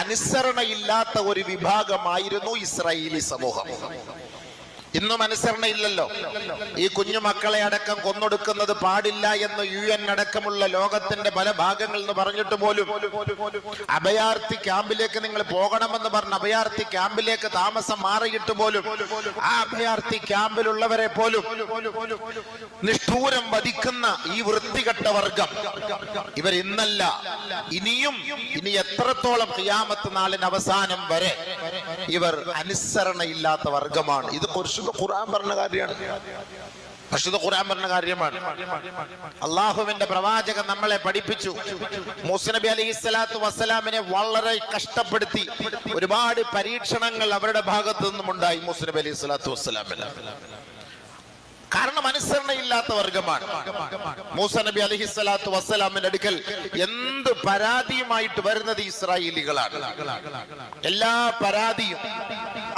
അനുസരണയില്ലാത്ത ഒരു വിഭാഗമായിരുന്നു ഇസ്രായേലി സമൂഹം. ഇന്നും അനുസരണയില്ലല്ലോ. ഈ കുഞ്ഞു മക്കളെ അടക്കം കൊന്നൊടുക്കുന്നത് പാടില്ല എന്ന് യു എൻ അടക്കമുള്ള ലോകത്തിന്റെ പല ഭാഗങ്ങളിൽ നിന്ന് പറഞ്ഞിട്ട് പോലും അഭയാർത്ഥി ക്യാമ്പിലേക്ക് നിങ്ങൾ പോകണമെന്ന് പറഞ്ഞ അഭയാർത്ഥി ക്യാമ്പിലേക്ക് താമസം മാറിയിട്ട് പോലും ആ അഭയാർത്ഥി ക്യാമ്പിലുള്ളവരെ പോലും നിഷ്ഠൂരം വധിക്കുന്ന ഈ വൃത്തികെട്ട വർഗം. ഇവർ ഇന്നല്ല ഇനിയും ഇനി എത്രത്തോളം ഖിയാമത്ത് നാളിന് അവസാനം വരെ ഇവർ അനുസരണയില്ലാത്ത വർഗമാണ്. ഇത് പരിശുദ്ധ ഖുർആൻ പറഞ്ഞ കാര്യമാണ്. പരിശുദ്ധ ഖുർആൻ പറഞ്ഞ കാര്യമാണ്. അള്ളാഹുവിന്റെ പ്രവാചകൻ നമ്മളെ പഠിപ്പിച്ചു. മൂസ നബി അലൈഹി സ്വലാത്തു വസ്സലാമിനെ വളരെ കഷ്ടപ്പെടുത്തി ഒരുപാട് പരീക്ഷണങ്ങൾ അവരുടെ ഭാഗത്തു നിന്നും ഉണ്ടായി മൂസ നബി അലൈഹി സ്വലാത്തു വസ്സലാമിന്. കാരണം അനുസരണയില്ലാത്ത വർഗമാണ്. മൂസ നബി അലഹി സ്വലാത്തു വസ്സലാമിന്റെ അടുക്കൽ എന്ത് പരാതിയുമായിട്ട് വരുന്നത് ഇസ്രായേലികളാണ്. എല്ലാ പരാതിയും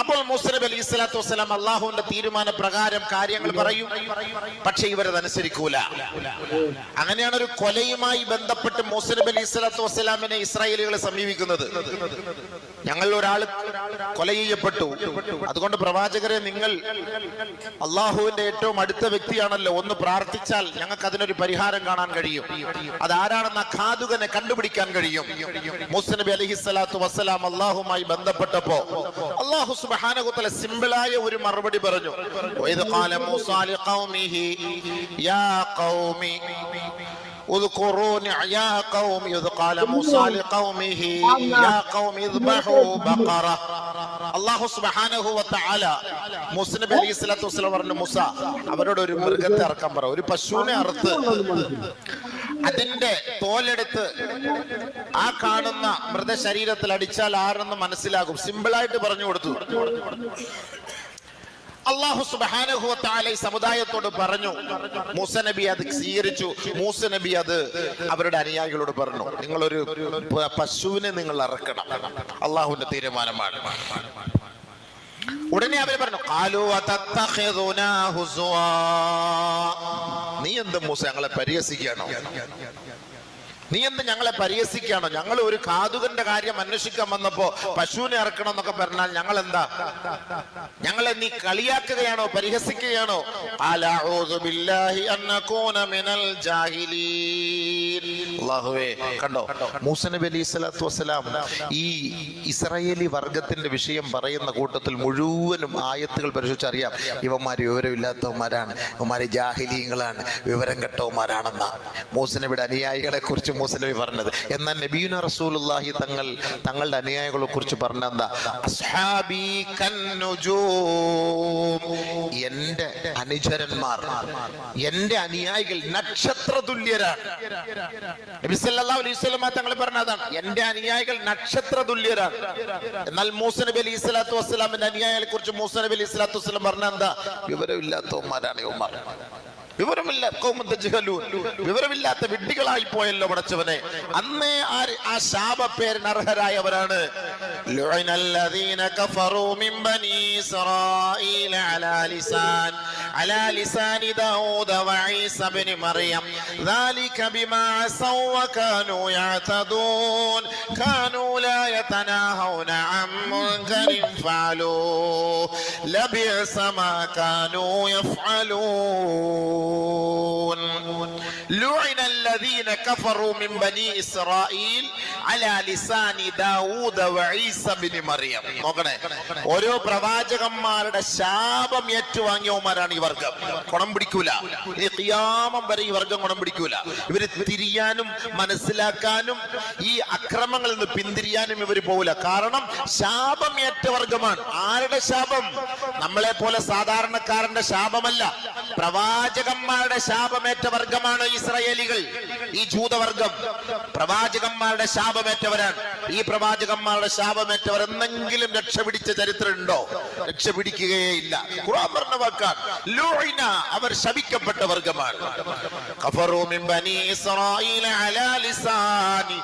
അപ്പോൾ മുസ്ലിം അലി ഇസ്ലാത്തു വസ്സലാം അള്ളാഹുവിന്റെ തീരുമാന പ്രകാരം കാര്യങ്ങൾ പറയും. പക്ഷെ ഇവരത് അനുസരിക്കൂല അങ്ങനെയാണ് ഒരു കൊലയുമായി ബന്ധപ്പെട്ട് മുസ്ലിം അലി ഇസ്ലാത്തു വസ്സലാമിനെ ഇസ്രായേലുകളെ സമീപിക്കുന്നത്. ഞങ്ങൾ ഒരാൾ കൊല ചെയ്യപ്പെട്ടു. അതുകൊണ്ട് പ്രവാചകരെ നിങ്ങൾ അള്ളാഹുവിന്റെ ഏറ്റവും അടുത്ത വ്യക്തിയാണല്ലോ ഒന്ന് പ്രാർത്ഥിച്ചാൽ ഞങ്ങൾക്ക് അതിനൊരു പരിഹാരം കാണാൻ കഴിയും. അതാരാണെന്ന ആ ഖാതുകനെ കണ്ടുപിടിക്കാൻ കഴിയും. മുസ്ലിം നബി അലഹി സ്വലാത്തു വസ്സലാം അള്ളാഹുമായി ബന്ധപ്പെട്ടപ്പോ അള്ളാഹു സുബാനകുത്തല സിമ്പിളായ ഒരു മറുപടി പറഞ്ഞു "വഇദ് ഖാല മൂസാ ലിഖൗമിഹി യാ ഖൗമി اذكروا يا قوم إذ قال موسى لقومه يا قوم اذبحوا بقرة അള്ളാഹു സുബ്ഹാനഹു വതആല മൂസ നബി അലൈഹി സ്വലാത്തു വസ്സലാം പറഞ്ഞു മൂസ അവരോട് ഒരു മൃഗത്തെ ഇറക്കാൻ പറ ഒരു പശുവിനെ അറുത്ത് അതിന്റെ തോലെടുത്ത് ആ കാണുന്ന മൃതശരീരത്തിൽ അടിച്ചാൽ ആരെന്ന് മനസ്സിലാകും. സിമ്പിളായിട്ട് പറഞ്ഞു കൊടുത്തു. അള്ളാഹു ഈ സമുദായത്തോട് പറഞ്ഞു. മൂസ നബി അത് സ്വീകരിച്ചു. മൂസ നബി അത് അവരുടെ അനുയായികളോട് പറഞ്ഞു. നിങ്ങളൊരു പശുവിനെ നിങ്ങൾ ഇറക്കണം അള്ളാഹുവിന്റെ തീരുമാനമാണ്. ഉടനെ അവർ പറഞ്ഞു കാലു അതത്തഖിദുനാ ഹുസുവാ." നീ എന്ത് മൂസ ഞങ്ങളെ പരിഹസിക്കുകയാണോ നീ എന്ത് ഞങ്ങളെ പരിഹസിക്കുകയാണോ? ഞങ്ങൾ ഒരു കാതുകന്റെ കാര്യം അന്വേഷിക്കാൻ വന്നപ്പോ പശുവിനെ ഇറക്കണം എന്നൊക്കെ പറഞ്ഞാൽ ഞങ്ങൾ എന്താ ഞങ്ങളെ നീ കളിയാക്കുകയാണോ? പരിഹസിക്കുകയാണോ? കണ്ടോ? മൂസനബി അലി സ്വലാത്തു വസ്സലാം ഈ ഇസ്രായേലി വർഗത്തിന്റെ വിഷയം പറയുന്ന കൂട്ടത്തിൽ മുഴുവനും ആയത്തുകൾ പരിശോധിച്ചറിയാം. ഇവന്മാർ വിവരമില്ലാത്തവന്മാരാണ്. ഇവന്മാര് ജാഹിലീങ്ങളാണ്. വിവരം കെട്ടവന്മാരാണെന്ന. മൂസനബിയുടെ അനുയായികളെ കുറിച്ച് മൂസ നബി പറഞ്ഞത്. എന്നാൽ നബീന റസൂലുള്ളാഹി തങ്ങൾ തങ്ങളുടെ അനുയായികളെ കുറിച്ച് പറഞ്ഞെന്താ എന്റെ അനുചരന്മാർ എന്റെ അനുയായികൾ നക്ഷത്ര തുല്യരാണ്. പറഞ്ഞതാണ് എന്റെ അനുയായികൾ നക്ഷത്ര തുല്യരാണ്. എന്നാൽ മൂസ നബി അലി സ്വലാത്തു വസ്സലാമിന്റെ അനുയായികളെ കുറിച്ച് മൂസ നബി അലി സ്വലാത്തു വസ്സലാം പറഞ്ഞ എന്താ? വിവരമില്ലാത്തവന്മാരാണ് ഇവന്മാർ. വിവരമില്ല ഖൗമുൻ തജ്ഹലൂൻ. വിവരമില്ലാത്ത വിഡ്ഢികളായി പോയല്ലോ പടച്ചവനെ അന്നേ ആര് ആ ശാപ പേരിന് അർഹരായവരാണ് لعن الذين كفروا من بني إسرائيل على لسان على لسان داود وعيسى بن مريم ذلك بما عصوا وكانوا يعتدون كانوا لا يتناهون عن منكر فعلوه لبئس ما كانوا يفعلون لعن الذين كفروا من بني إسرائيل على لسان داود وعيسى بن مريم നോക്കണേ ഓരോ പ്രവാചകന്മാരുടെ ശാപം ഏറ്റുവാങ്ങിയവന്മാരാണ് ഈ വർഗം ഗുണം പിടിക്കൂല ഈ ഖിയാമം വരെ ഈ വർഗം ഗുണം പിടിക്കൂല ഇവര് തിരിയാനും മനസ്സിലാക്കാനും ഈ അക്രമങ്ങളിൽ നിന്ന് പിന്തിരിയാനും ഇവർ പോകില്ല കാരണം ശാപം ഏറ്റ വർഗമാണ് ആരുടെ ശാപം നമ്മളെ പോലെ സാധാരണക്കാരന്റെ ശാപമല്ല പ്രവാചകന്മാരുടെ ശാപമേറ്റ വർഗമാണ് ഇസ്രായേലികൾ ഈ ജൂതവർഗം പ്രവാചകന്മാരുടെ ശാപമേറ്റവരാണ്. ഈ പ്രവാചകന്മാരുടെ ശാപമേറ്റവർ എന്തെങ്കിലും രക്ഷപിടിച്ച ചരിത്രമുണ്ടോ? രക്ഷപിടിക്കുകയേ ഇല്ല. ഖുർആൻ പറഞ്ഞ വാക്കാണ്. അവർ ശപിക്കപ്പെട്ട വർഗമാണ്. കഫറൂ മിൻ ബനി അലാ ലിസാനി.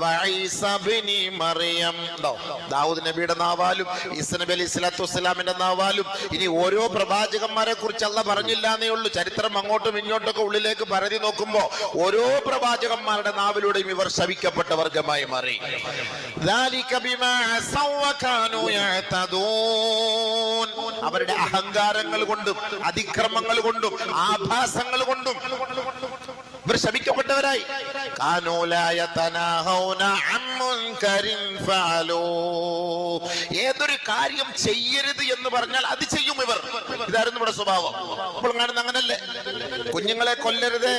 വഈസ മറിയം? ദാവൂദ് നബിയുടെ നാവാലും ഈസ ഇനി ഓരോ പ്രവാചകന്മാരെ കുറിച്ച് അല്ല പറഞ്ഞില്ല എന്നേ ഉള്ളൂ. ചരിത്രം അങ്ങോട്ടും ഇങ്ങോട്ടൊക്കെ ഉള്ളിലേക്ക് പരതി നോക്കുമ്പോ ഓരോ പ്രവാചകന്മാരുടെ നാവിലൂടെയും ഇവർ ശവിക്കപ്പെട്ട വർഗമാണ്. പ്രശ്നമായി മാറി. അവരുടെ അഹങ്കാരങ്ങൾ കൊണ്ടും അതിക്രമങ്ങൾ കൊണ്ടും ആഭാസങ്ങൾ കൊണ്ടും ഇവർ ശപിക്കപ്പെട്ടവരായി. ഏതൊരു കാര്യം ചെയ്യരുത് എന്ന് പറഞ്ഞാൽ അത് ചെയ്യും ഇവർ. ഇതായിരുന്നു ഇവിടെ സ്വഭാവം. അപ്പോൾ കാണുന്ന അങ്ങനല്ലേ? കുഞ്ഞുങ്ങളെ കൊല്ലരുത്.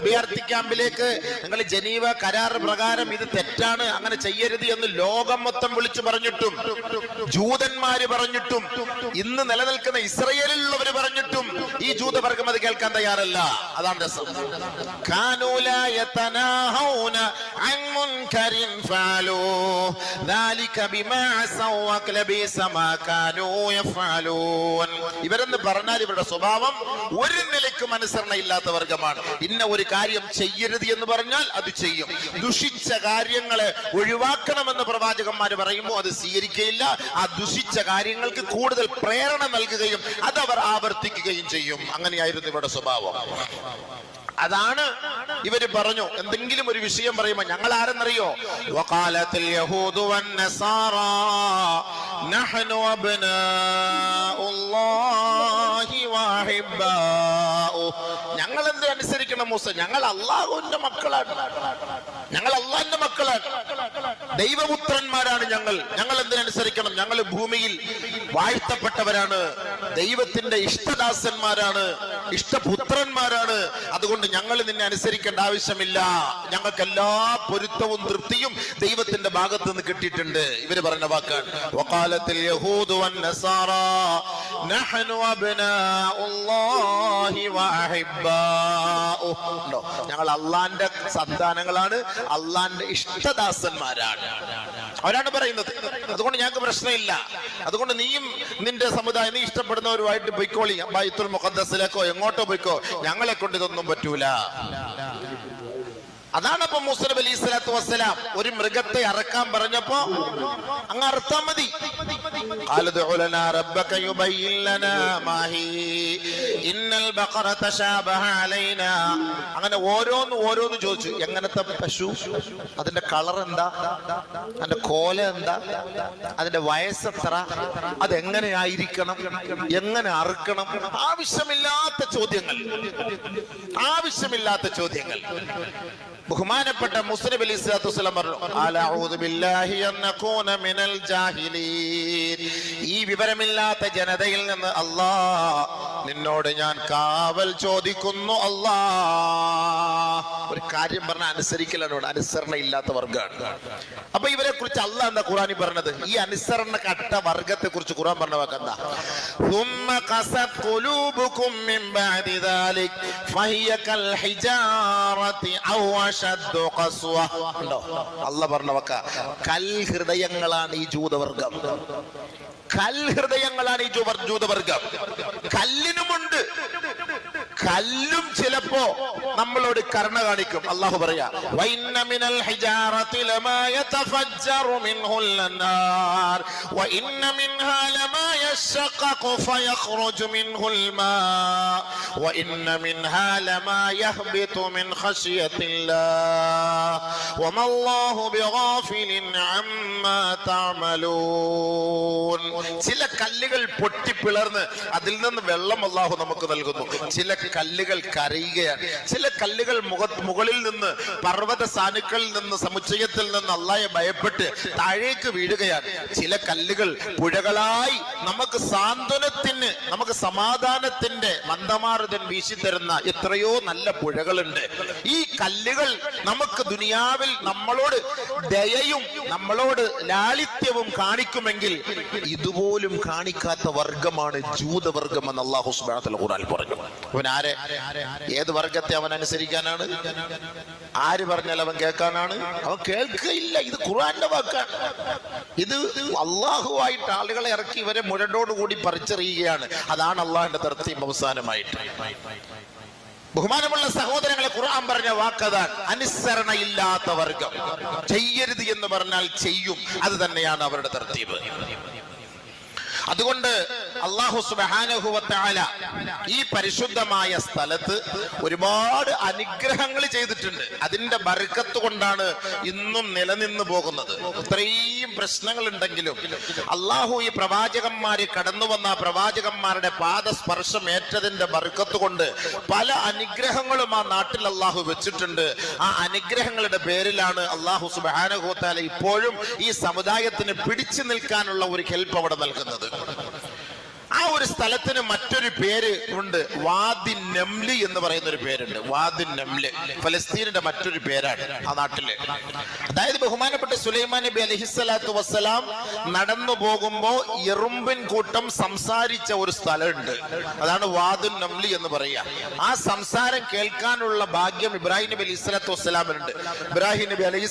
അഭയാർത്ഥി ക്യാമ്പിലേക്ക് നിങ്ങൾ ജനീവ കരാർ പ്രകാരം ഇത് തെറ്റാണ് അങ്ങനെ ചെയ്യരുത് എന്ന് ലോകം മൊത്തം വിളിച്ചു പറഞ്ഞിട്ടും ജൂതന്മാര് പറഞ്ഞിട്ടും ഇന്ന് നിലനിൽക്കുന്ന ഇസ്രയേലിലുള്ളവർ പറഞ്ഞിട്ടും ഈ ജൂതവർഗം അത് കേൾക്കാൻ തയ്യാറല്ല. അതാണ് രസം. كانوا لا يتناهون عن منكر فعلوه ذلك بما عصوا وكلبيس ما كانوا يفعلون ഇവരെന്ന് പറഞ്ഞാൽ ഇവരുടെ സ്വഭാവം ഒരു നിലയ്ക്കും അനുസരണ ഇല്ലാത്ത വർഗമാണ് ഇന്ന ഒരു കാര്യം ചെയ്യരുത് എന്ന് പറഞ്ഞാൽ അത് ചെയ്യും ദുഷിച്ച കാര്യങ്ങളെ ഒഴിവാക്കണമെന്ന് പ്രവാചകന്മാർ പറയുമ്പോൾ അത് സ്വീകരിക്കുകയില്ല ആ ദുഷിച്ച കാര്യങ്ങൾക്ക് കൂടുതൽ പ്രേരണ നൽകുകയും അത് അവർ ആവർത്തിക്കുകയും ചെയ്യും അങ്ങനെയായിരുന്നു ഇവരുടെ സ്വഭാവം അതാണ് ഇവർ പറഞ്ഞു. എന്തെങ്കിലും ഒരു വിഷയം പറയുമ്പോ ഞങ്ങൾ ആരെന്നറിയോ വകാലത്തിൽ ഞങ്ങൾ എന്ത് അനുസരിക്കണം മൂസ? ഞങ്ങൾ അള്ളാഹുവിന്റെ മക്കളാണ്. ഞങ്ങൾ അള്ളാഹിന്റെ മക്കളാണ് ദൈവപുത്രന്മാരാണ് ഞങ്ങൾ. ഞങ്ങൾ എന്തിനനുസരിക്കണം? ഞങ്ങൾ ഭൂമിയിൽ വാഴ്ത്തപ്പെട്ടവരാണ്. ദൈവത്തിന്റെ ഇഷ്ടദാസന്മാരാണ് ഇഷ്ടപുത്രന്മാരാണ്. അതുകൊണ്ട് ഞങ്ങൾ നിന്നെ അനുസരിക്കേണ്ട ആവശ്യമില്ല. ഞങ്ങൾക്ക് എല്ലാ പൊരുത്തവും തൃപ്തിയും ദൈവത്തിന്റെ ഭാഗത്ത് നിന്ന് കിട്ടിയിട്ടുണ്ട്. ഇവർ പറഞ്ഞ വാക്കാണ്. വക്കാലത്തിൽ? ഞങ്ങൾ അള്ളാന്റെ സന്താനങ്ങളാണ്. അള്ളാന്റെ ഇഷ്ടദാസന്മാരാണ്. അവരാണ് പറയുന്നത് അതുകൊണ്ട് ഞങ്ങൾക്ക് പ്രശ്നമില്ല. അതുകൊണ്ട് നീയും നിന്റെ സമുദായം നീ ഇഷ്ടപ്പെടുന്നവരുമായിട്ട് പൊയ്ക്കോളി. ബൈത്തുൽ മുഖദ്സിലേക്കോ എങ്ങോട്ടോ പോയിക്കോ. ഞങ്ങളെ കൊണ്ട് ഇതൊന്നും പറ്റൂല. അതാണ് അപ്പൊ മുസ്ലിം അലി സ്വലാത്തു വസ്സലാം ഒരു മൃഗത്തെ അറക്കാൻ പറഞ്ഞപ്പോ അങ്ങ് അറുത്താൽ മതി. قال ادع لنا ربك يبين لنا ما هي إن البقرة تشابه علينا അങ്ങനെ ഓരോന്ന് ഓരോന്ന് ചോദിച്ചു എങ്ങനത്തെ പശു അതിന്റെ കളർ എന്താ അതിന്റെ കോല എന്താ അതിന്റെ വയസ്സെത്ര അതെങ്ങനെയായിരിക്കണം എങ്ങനെ അറുക്കണം ആവശ്യമില്ലാത്ത ചോദ്യങ്ങൾ ആവശ്യമില്ലാത്ത ചോദ്യങ്ങൾ ബഹുമാനപ്പെട്ട മുസ്ലിം അലി സ്വലാത്തുസ്ലാം പറഞ്ഞു ഈ വിവരമില്ലാത്ത ജനതയിൽ നിന്ന് അല്ലാ നിന്നോട് ഞാൻ കാവൽ ചോദിക്കുന്നു അല്ലാ ഒരു കാര്യം പറഞ്ഞ അനുസരിക്കലോട് അനുസരണ ഇല്ലാത്ത വർഗമാണ് അപ്പൊ ഇവരെ കുറിച്ച് അല്ല എന്താ ഖുറാനി പറഞ്ഞത്? ഈ അനുസരണ കട്ട വർഗത്തെ കുറിച്ച് ഖുറാൻ പറഞ്ഞ വാക്കെന്താ ഔ ഉണ്ടോ? പറഞ്ഞവക്ക കൽ ഹൃദയങ്ങളാണ് ഈ ജൂതവർഗം. കൽ ഹൃദയങ്ങളാണ് ഈ ജൂതവർഗം. കല്ലിനുമുണ്ട്. കല്ലും ചിലപ്പോ നമ്മളോട് കരുണ കാണിക്കും. അള്ളാഹു പറയാ ചില കല്ലുകൾ പൊട്ടിപ്പിളർന്ന് അതിൽ നിന്ന് വെള്ളം അള്ളാഹു നമുക്ക് നൽകുന്നു. ചില കല്ലുകൾ കരയുകയാണ്. ചില കല്ലുകൾ മുഖ മുകളിൽ നിന്ന് പർവത സാനുക്കളിൽ നിന്ന് സമുച്ചയത്തിൽ നിന്ന് അള്ളായെ ഭയപ്പെട്ട് താഴേക്ക് വീഴുകയാണ്. ചില കല്ലുകൾ പുഴകളായി നമുക്ക് സാന്ത്വനത്തിന് നമുക്ക് സമാധാനത്തിന്റെ മന്ദമാരുതൻ വീശിത്തരുന്ന എത്രയോ നല്ല പുഴകളുണ്ട്. ഈ കല്ലുകൾ നമുക്ക് ദുനിയാവിൽ നമ്മളോട് ദയയും നമ്മളോട് ലാളിത്യവും കാണിക്കുമെങ്കിൽ ഇതുപോലും കാണിക്കാത്ത വർഗമാണ് ജൂതവർഗം എന്ന് അള്ളാഹു സുബാൻ പറഞ്ഞു. അവൻ ആരെ? ഏത് വർഗത്തെ അവൻ അനുസരിക്കാനാണ്? ആര് പറഞ്ഞാൽ അവൻ കേൾക്കാനാണ്? അവൻ കേൾക്കുകയില്ല ഇത് ഖുറാന്റെ വാക്കാണ്. ഇത് അള്ളാഹുവായിട്ട് ആളുകളെ ഇറക്കി ഇവരെ മുരടോടുകൂടി പറിച്ചെറിയുകയാണ്. അതാണ് അള്ളാഹിന്റെ തർത്തീം അവസാനമായിട്ട്. ബഹുമാനമുള്ള സഹോദരങ്ങളെ ഖുർആൻ പറഞ്ഞ വാക്കതാൻ അനുസരണയില്ലാത്ത വർഗം. ചെയ്യരുത് എന്ന് പറഞ്ഞാൽ ചെയ്യും. അത് തന്നെയാണ് അവരുടെ തർത്തീപ് അതുകൊണ്ട് അള്ളാഹു സുബാനുഭവത്താല ഈ പരിശുദ്ധമായ സ്ഥലത്ത് ഒരുപാട് അനുഗ്രഹങ്ങൾ ചെയ്തിട്ടുണ്ട്. അതിന്റെ ബർക്കത്ത് കൊണ്ടാണ് ഇന്നും നിലനിന്ന് പോകുന്നത്. ഇത്രയും പ്രശ്നങ്ങൾ ഉണ്ടെങ്കിലും അള്ളാഹു ഈ പ്രവാചകന്മാര് കടന്നു വന്ന പ്രവാചകന്മാരുടെ പാദസ്പർശം ഏറ്റതിന്റെ ബർക്കത്ത് കൊണ്ട് പല അനുഗ്രഹങ്ങളും ആ നാട്ടിൽ അള്ളാഹു വെച്ചിട്ടുണ്ട്. ആ അനുഗ്രഹങ്ങളുടെ പേരിലാണ് അള്ളാഹു സുബാനഹുത്താല ഇപ്പോഴും ഈ സമുദായത്തിന് പിടിച്ചു നിൽക്കാനുള്ള ഒരു ഹെൽപ്പ് അവിടെ നൽകുന്നത്. ആ ഒരു സ്ഥലത്തിന് മറ്റൊരു പേര് ഉണ്ട്. വാദി നംലി എന്ന് പറയുന്ന ഒരു പേരുണ്ട്. വാദി നംലി. ഫലസ്തീനിന്റെ മറ്റൊരു പേരാണ് ആ നാട്ടിൽ. അതായത് ബഹുമാനപ്പെട്ട സുലൈമാൻ നബി അലഹിസ്വലാത്തു വസ്സലാം നടന്നു പോകുമ്പോ എറുമ്പിൻ കൂട്ടം സംസാരിച്ച ഒരു സ്ഥലമുണ്ട്. അതാണ് വാദുൻ നംലി എന്ന് പറയുക. ആ സംസാരം കേൾക്കാനുള്ള ഭാഗ്യം ഇബ്രാഹിം നബി അലൈഹി സ്വലാത്തു വസ്സലാമിനുണ്ട്. ഇബ്രാഹിം നബി അലൈഹി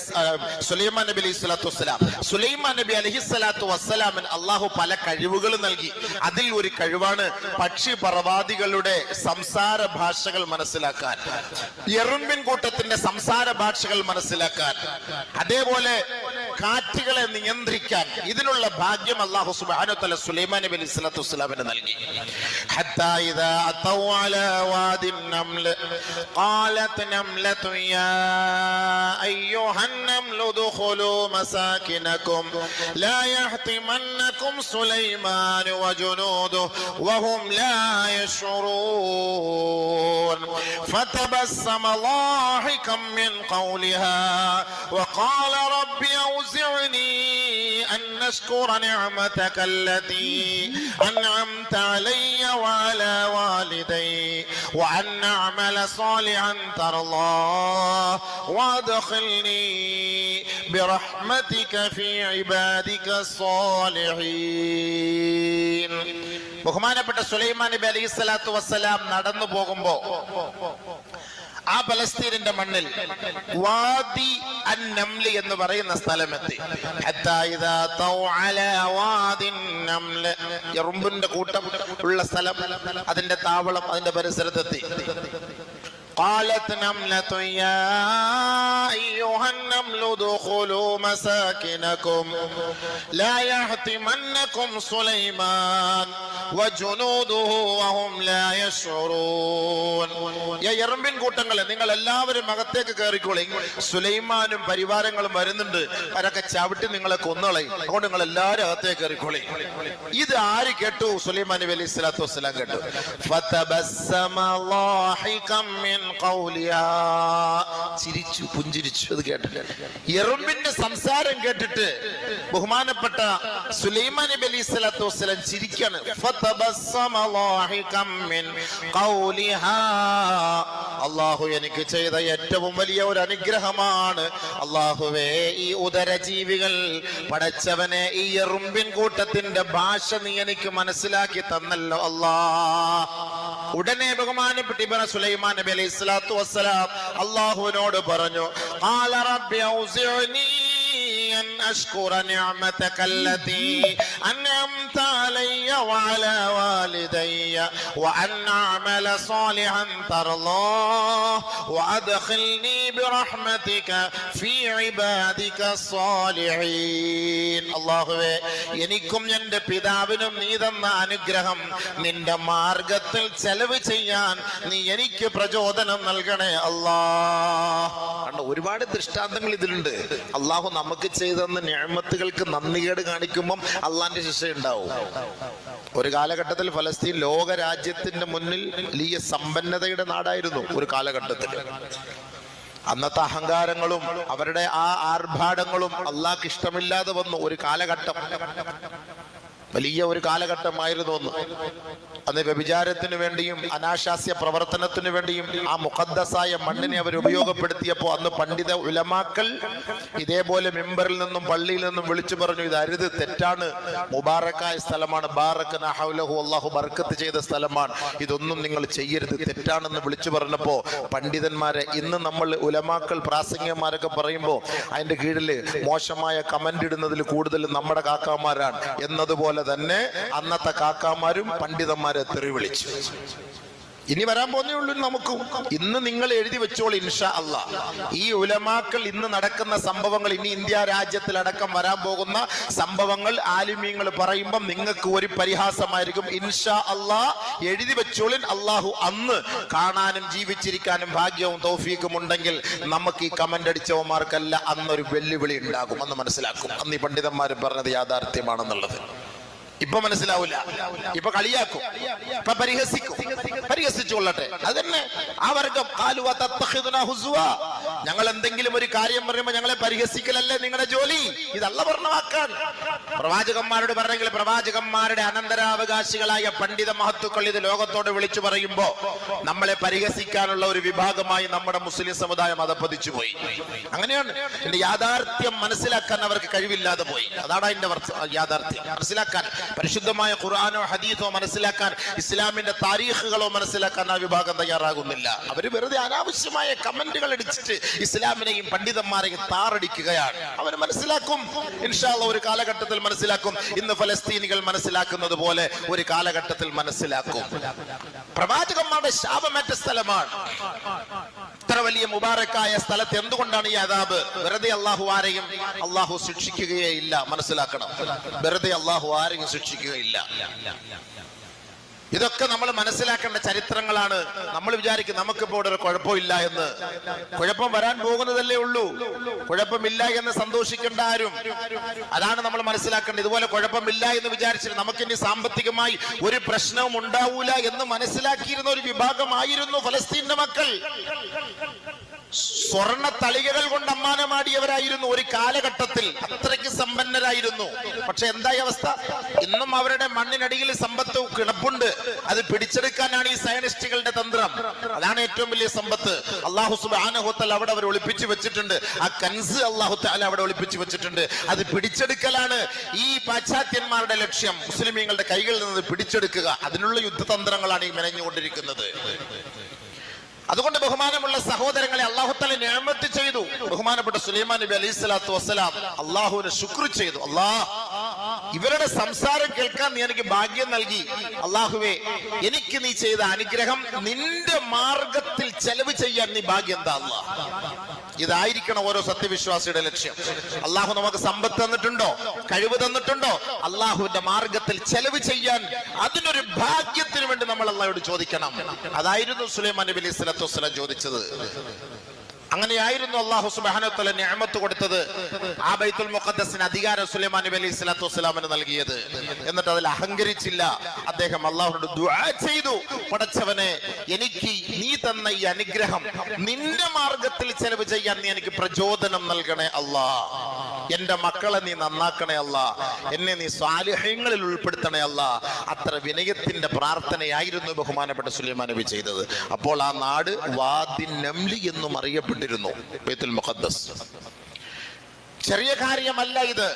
സുലൈമാൻ നബി അലൈഹി സ്വലാത്തു വസ്സലാം. സുലൈമാൻ നബി അലഹി സ്വലാത്തു വസ്സലാമിന് അള്ളാഹു പല കഴിവുകൾ നൽകി. അതിൽ ഒരു കഴിവാണ് പക്ഷി പറവാദികളുടെ സംസാര ഭാഷകൾ മനസ്സിലാക്കാൻ. എറുമ്പിൻ കൂട്ടത്തിന്റെ സംസാര ഭാഷകൾ മനസ്സിലാക്കാൻ. അതേപോലെ കാറ്റുകളെ നിയന്ത്രിക്കാൻ ഇതിനുള്ള ഭാഗ്യം അള്ളാഹു സുബ്ഹാനഹു വതആല സുലൈമാൻ നബി അലൈഹി സ്വലാത്തു വസ്സലാമിന് നൽകി حتى إذا أتوا على واد النمل قالت نملة يا أيها النمل ادخلوا مساكنكم لا يحطمنكم سليمان وجنوده وهم لا يشعرون فتبسم ضاحكا من قولها وقال رب أوزعني أن نشكر نعمتك التي أنعمت علي وعلى والدي وأن نعمل صالحا ترضاه وادخلني برحمتك في عبادك الصالحين ബഹുമാനപ്പെട്ട സുലൈമാൻ നബി അലൈഹി സ്വലാത്തു വസ്സലാം നടന്നു പോകുമ്പോ ആ പലസ്തീനിന്റെ മണ്ണിൽ വാദി അന്നംലി എന്ന് പറയുന്ന സ്ഥലമെത്തി ഹത്താ ഇദാ തൗ അലാ വാദിൻ നംല്. എറുമ്പിന്റെ കൂട്ടം ഉള്ള സ്ഥലം അതിന്റെ താവളം അതിന്റെ പരിസരത്തെത്തി قالت نملة يا أيها النمل ادخلوا مساكنكم لا يحطمنكم سليمان എറുമ്പിൻ കൂട്ടങ്ങളെ നിങ്ങൾ എല്ലാവരും അകത്തേക്ക് കയറിക്കോളി സുലൈമാനും പരിവാരങ്ങളും വരുന്നുണ്ട്. അവരൊക്കെ ചവിട്ടി നിങ്ങളെ കൊന്നുകളയും അതുകൊണ്ട് നിങ്ങൾ എല്ലാവരും അകത്തേക്ക് കയറിക്കോളി ഇത് ആര് കേട്ടു? സുലൈമാൻ നബി അലൈഹി സ്വലാത്തു വസ്സലാം കേട്ടു. ചിരിച്ചു പുഞ്ചിരിച്ചു അത് കേട്ടു എറുമ്പിന്റെ സംസാരം കേട്ടിട്ട് ബഹുമാനപ്പെട്ട സുലൈമാൻ നബി അലൈഹി സ്വലാത്തു വസ്സലാം ചിരിക്കാണ്. തബസ്സമ ലാഹികം മിൻ ഖൗലിഹാ. അല്ലാഹു എനിക്ക് ചെയ്ത ഏറ്റവും വലിയ ഒരു അനുഗ്രഹമാണ്. അല്ലാഹുവേ ഈ ഉദരജീവികൾ പടച്ചവനെ ഈ എറുമ്പിൻ കൂട്ടത്തിന്റെ ഭാഷ നീ എനിക്ക് മനസ്സിലാക്കി തന്നല്ലോ അല്ലാ. ഉടനെ ബഹുമാനപ്പെട്ട ഇബ്ന സുലൈമാൻ നബി അലൈഹി സ്വലാത്തു വസ്സലാം അല്ലാഹുവിനോട് പറഞ്ഞു ഖാല റബ്ബി ഔസിഉനി അൻ അഷ്കുറ നിഅമതക അല്ലതി അൻഅമ وعلى والدي وأن أعمل صالحا ترضاه وأدخلني برحمتك في عبادك الصالحين الله എനിക്കും എൻ്റെ പിതാവിനും നീ തന്ന അനുഗ്രഹം നിന്റെ മാർഗത്തിൽ ചെലവ് ചെയ്യാൻ നീ എനിക്ക് പ്രചോദനം നൽകണേ അല്ലാ കണ്ടോ ഒരുപാട് ദൃഷ്ടാന്തങ്ങൾ ഇതിലുണ്ട് അള്ളാഹു നമുക്ക് ചെയ്തെന്ന ഞാമത്തുകൾക്ക് നന്ദികേട് കാണിക്കുമ്പം അള്ളാന്റെ ശിക്ഷ ഉണ്ടാവും ഒരു കാലഘട്ടത്തിൽ ഫലസ്തീൻ ലോകരാജ്യത്തിന്റെ മുന്നിൽ വലിയ സമ്പന്നതയുടെ നാടായിരുന്നു ഒരു കാലഘട്ടത്തിൽ. അന്നത്തെ അഹങ്കാരങ്ങളും അവരുടെ ആ ആർഭാടങ്ങളും അള്ളാഹ്ക്ക് ഇഷ്ടമില്ലാതെ വന്നു ഒരു കാലഘട്ടം. വലിയ ഒരു കാലഘട്ടമായിരുന്നു ഒന്ന് അന്ന് വ്യഭിചാരത്തിന് വേണ്ടിയും അനാശാസ്യ പ്രവർത്തനത്തിന് വേണ്ടിയും ആ മുഖദ്ദസായ മണ്ണിനെ അവർ ഉപയോഗപ്പെടുത്തിയപ്പോൾ അന്ന് പണ്ഡിത ഉലമാക്കൾ ഇതേപോലെ മെമ്പറിൽ നിന്നും പള്ളിയിൽ നിന്നും വിളിച്ചു പറഞ്ഞു ഇത് അരുത് തെറ്റാണ്. മുബാറക്കായ സ്ഥലമാണ്. ബാറക്ക് നഹൗലഹു അള്ളാഹു ബർക്കത്ത് ചെയ്ത സ്ഥലമാണ്. ഇതൊന്നും നിങ്ങൾ ചെയ്യരുത് തെറ്റാണെന്ന് വിളിച്ചു പറഞ്ഞപ്പോ പണ്ഡിതന്മാരെ ഇന്ന് നമ്മൾ ഉലമാക്കൾ പ്രാസംഗികന്മാരൊക്കെ പറയുമ്പോൾ അതിന്റെ കീഴിൽ മോശമായ കമന്റ് ഇടുന്നതിൽ കൂടുതൽ നമ്മുടെ കാക്കാമാരാണ്. എന്നതുപോലെ തന്നെ അന്നത്തെ കാക്കാമാരും പണ്ഡിതന്മാരെ തെറി വിളിച്ചു ഇനി വരാൻ പോന്നേ ഉള്ളൂ നമുക്കും. ഇന്ന് നിങ്ങൾ എഴുതി വെച്ചോളൂ ഇൻഷാ അല്ല ഈ ഉലമാക്കൾ ഇന്ന് നടക്കുന്ന സംഭവങ്ങൾ ഇനി ഇന്ത്യ രാജ്യത്തിലടക്കം വരാൻ പോകുന്ന സംഭവങ്ങൾ ആലിമീങ്ങൾ പറയുമ്പം നിങ്ങൾക്ക് ഒരു പരിഹാസമായിരിക്കും. ഇൻഷാ അല്ലാ എഴുതി വെച്ചോളിൻ അള്ളാഹു അന്ന് കാണാനും ജീവിച്ചിരിക്കാനും ഭാഗ്യവും തൗഫീക്കും ഉണ്ടെങ്കിൽ നമുക്ക് ഈ കമന്റ് അടിച്ചവന്മാർക്കല്ല അന്നൊരു വെല്ലുവിളി ഉണ്ടാകും എന്ന് മനസ്സിലാക്കും. അന്ന് ഈ പണ്ഡിതന്മാർ പറഞ്ഞത് യാഥാർത്ഥ്യമാണെന്നുള്ളത്. ഇപ്പൊ മനസ്സിലാവില്ല ഇപ്പൊ കളിയാക്കും. ഇപ്പൊ പരിഹസിക്കും. പരിഹസിച്ചു കൊള്ളട്ടെ അത് തന്നെ ആ വർഗം. ഞങ്ങൾ എന്തെങ്കിലും ഒരു കാര്യം പറയുമ്പോൾ ഞങ്ങളെ പരിഹസിക്കലല്ലേ നിങ്ങളുടെ ജോലി? ഇതല്ല പറഞ്ഞവാക്കാൻ പ്രവാചകന്മാരോട് പറഞ്ഞെങ്കിൽ പ്രവാചകന്മാരുടെ അനന്തരാവകാശികളായ പണ്ഡിത മഹത്തുക്കൾ ഇത് ലോകത്തോട് വിളിച്ചു പറയുമ്പോ നമ്മളെ പരിഹസിക്കാനുള്ള ഒരു വിഭാഗമായി നമ്മുടെ മുസ്ലിം സമുദായം അതപ്പതിച്ചു പോയി. അങ്ങനെയാണ്. എന്റെ യാഥാർത്ഥ്യം മനസ്സിലാക്കാൻ അവർക്ക് കഴിവില്ലാതെ പോയി. അതാണ് അതിന്റെ യാഥാർത്ഥ്യം. മനസ്സിലാക്കാൻ. പരിശുദ്ധമായ ഖുർആാനോ ഹദീസോ മനസ്സിലാക്കാൻ ഇസ്ലാമിന്റെ താരീഖുകളോ മനസ്സിലാക്കാൻ ആ വിഭാഗം തയ്യാറാകുന്നില്ല. അവർ വെറുതെ അനാവശ്യമായ കമന്റുകൾ അടിച്ചിട്ട് ഇസ്ലാമിനെയും പണ്ഡിതന്മാരെയും താറടിക്കുകയാണ്. അവർ മനസ്സിലാക്കും. ഇൻഷാല്ല ഒരു കാലഘട്ടത്തിൽ മനസ്സിലാക്കും. ഇന്ന് ഫലസ്തീനികൾ മനസ്സിലാക്കുന്നത് പോലെ ഒരു കാലഘട്ടത്തിൽ മനസ്സിലാക്കും. പ്രവാചകന്മാരുടെ ശാപമേറ്റ സ്ഥലമാണ്. ഇത്ര വലിയ മുബാറക്കായ സ്ഥലത്ത് എന്തുകൊണ്ടാണ് ഈ അതാബ് വെറുതെ അള്ളാഹു ആരെയും അള്ളാഹു ശിക്ഷിക്കുകയേ ഇല്ല. മനസ്സിലാക്കണം. വെറുതെ അള്ളാഹു ആരെയും ശിക്ഷിക്കുകയില്ല ഇതൊക്കെ നമ്മൾ മനസ്സിലാക്കേണ്ട ചരിത്രങ്ങളാണ്. നമ്മൾ വിചാരിക്കും നമുക്കിപ്പോ ഇവിടെ ഒരു കുഴപ്പമില്ല എന്ന്. കുഴപ്പം വരാൻ പോകുന്നതല്ലേ ഉള്ളൂ. കുഴപ്പമില്ല എന്ന് സന്തോഷിക്കേണ്ട ആരും. അതാണ് നമ്മൾ മനസ്സിലാക്കേണ്ടത്. ഇതുപോലെ കുഴപ്പമില്ല എന്ന് വിചാരിച്ചിട്ട് നമുക്കിനി സാമ്പത്തികമായി ഒരു പ്രശ്നവും ഉണ്ടാവൂല എന്ന് മനസ്സിലാക്കിയിരുന്ന ഒരു വിഭാഗമായിരുന്നു ഫലസ്തീന്റെ മക്കൾ. സ്വർണ തളികകൾ കൊണ്ട് അമ്മാനമാടിയവരായിരുന്നു. ഒരു കാലഘട്ടത്തിൽ അത്രയ്ക്ക് സമ്പന്നരായിരുന്നു. പക്ഷെ എന്തായി അവസ്ഥ? ഇന്നും അവരുടെ മണ്ണിനടിയിൽ സമ്പത്ത് കിടപ്പുണ്ട്. അത് പിടിച്ചെടുക്കാനാണ് ഈ സയനിസ്റ്റുകളുടെ തന്ത്രം. അതാണ് ഏറ്റവും വലിയ സമ്പത്ത്. അള്ളാഹു സുബാനഹുത്തൽ അവിടെ അവർ ഒളിപ്പിച്ചു വെച്ചിട്ടുണ്ട്. ആ കൻസ് അള്ളാഹു താല അവിടെ ഒളിപ്പിച്ചു വെച്ചിട്ടുണ്ട്. അത് പിടിച്ചെടുക്കലാണ് ഈ പാശ്ചാത്യന്മാരുടെ ലക്ഷ്യം. മുസ്ലിമീങ്ങളുടെ കൈകളിൽ നിന്ന് പിടിച്ചെടുക്കുക. അതിനുള്ള യുദ്ധതന്ത്രങ്ങളാണ് ഈ മെനഞ്ഞുകൊണ്ടിരിക്കുന്നത്. അതുകൊണ്ട് ബഹുമാനമുള്ള സഹോദരങ്ങളെ അള്ളാഹുത്തല ഞാമത്ത് ചെയ്തു. ബഹുമാനപ്പെട്ട സുലൈമാൻ നബി അലൈഹി സ്വലാത്തു വസ്സലാം അള്ളാഹുവിനെ ശുക്ർ ചെയ്തു. അള്ളാഹ് ഇവരുടെ സംസാരം കേൾക്കാൻ നീ എനിക്ക് ഭാഗ്യം നൽകി. അള്ളാഹുവേ എനിക്ക് നീ ചെയ്ത അനുഗ്രഹം നിന്റെ മാർഗത്തിൽ ചെലവ് ചെയ്യാൻ നീ ഭാഗ്യം താ ഇതായിരിക്കണം ഓരോ സത്യവിശ്വാസിയുടെ ലക്ഷ്യം. അള്ളാഹു നമുക്ക് സമ്പത്ത് തന്നിട്ടുണ്ടോ? കഴിവ് തന്നിട്ടുണ്ടോ? അള്ളാഹുവിന്റെ മാർഗത്തിൽ ചെലവ് ചെയ്യാൻ അതിനൊരു ഭാഗ്യത്തിന് വേണ്ടി നമ്മൾ അള്ളാഹോട് ചോദിക്കണം. അതായിരുന്നു സുലൈമാൻ നബി അലൈഹി സ്വലത്തു വസ്സലാം ചോദിച്ചത്. അങ്ങനെയായിരുന്നു അള്ളാഹു സുബാനത്തല ഞാമത്ത് കൊടുത്തത്. ആ ബൈത്തുൽ മുഖദ്സിന് അധികാരം സുലൈമാൻ നബി അലൈഹി സ്വലാത്തു വസ്സലാമിന് നൽകിയത്. എന്നിട്ട് അതിൽ അഹങ്കരിച്ചില്ല. അദ്ദേഹം അള്ളാഹുനോട് ചെയ്തു. പടച്ചവനെ എനിക്ക് നീ തന്ന ഈ അനുഗ്രഹം നിന്റെ മാർഗത്തിൽ ചെലവ് ചെയ്യാൻ നീ എനിക്ക് പ്രചോദനം നൽകണേ അല്ലാ. എന്റെ മക്കളെ നീ നന്നാക്കണേ അല്ല. എന്നെ നീ സ്വാലിഹ്യങ്ങളിൽ ഉൾപ്പെടുത്തണേ അല്ല. അത്ര വിനയത്തിന്റെ പ്രാർത്ഥനയായിരുന്നു ബഹുമാനപ്പെട്ട സുലൈമാൻ നബി ചെയ്തത്. അപ്പോൾ ആ നാട് വാദി നംലി എന്നും അറിയപ്പെട്ടിരുന്നു ബൈത്തുൽ മുഖദ്ദസ്. ചെറിയ കാര്യമല്ല ഇത്.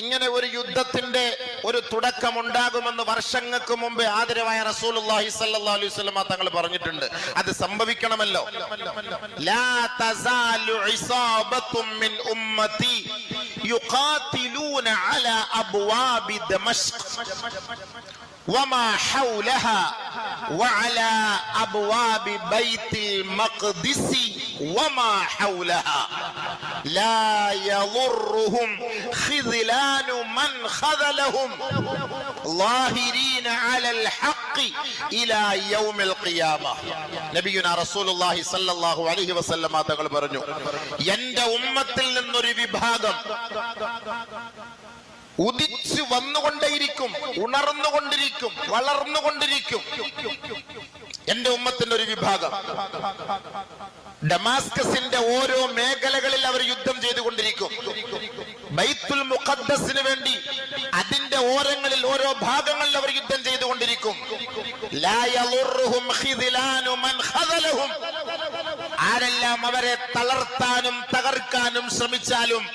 ഇങ്ങനെ ഒരു യുദ്ധത്തിന്റെ ഒരു തുടക്കം ഉണ്ടാകുമെന്ന് വർഷങ്ങൾക്ക് മുമ്പ് ആദരവായ റസൂലുള്ളാഹി സ്വല്ലല്ലാഹു അലൈഹി വസല്ലം തങ്ങൾ പറഞ്ഞിട്ടുണ്ട്. അത് സംഭവിക്കണമല്ലോ. ലാ തസാലു ഇസാബത്തും മിൻ ഉമ്മതി യുഖാതിലൂന അലാ അബ്വാബി ദമശ്ക്. وما حولها وعلى أبواب بيت المقدس وما حولها لا يضرهم خذلان من خذلهم ظاهرين على الحق إلى يوم القيامة നബിയുന റസൂലുള്ളാഹി സ്വല്ലല്ലാഹു അലൈഹി വസല്ലമ തങ്ങൾ പറഞ്ഞു എന്റെ ഉമ്മത്തിൽ നിന്നൊരു വിഭാഗം ഉദിച്ചു വന്നുകൊണ്ടേയിരിക്കും ഉണർന്നുകൊണ്ടിരിക്കും വളർന്നുകൊണ്ടിരിക്കും. എന്റെ ഉമ്മത്തിന്റെ ഒരു വിഭാഗം. ഡമാസ്കസിന്റെ ഓരോ മേഖലകളിൽ അവർ യുദ്ധം ചെയ്തുകൊണ്ടിരിക്കും. ബൈത്തുൽ മുഖദ്ദസിന് വേണ്ടി അതിന്റെ ഓരങ്ങളിൽ ഓരോ ഭാഗങ്ങളിൽ അവർ യുദ്ധം ചെയ്തുകൊണ്ടിരിക്കും. ആരെല്ലാം അവരെ തളർത്താനും തകർക്കാനും ശ്രമിച്ചാലും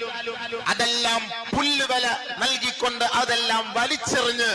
അതെല്ലാം പുല്ലുവില നൽകിക്കൊണ്ട് അതെല്ലാം വലിച്ചെറിഞ്ഞ്.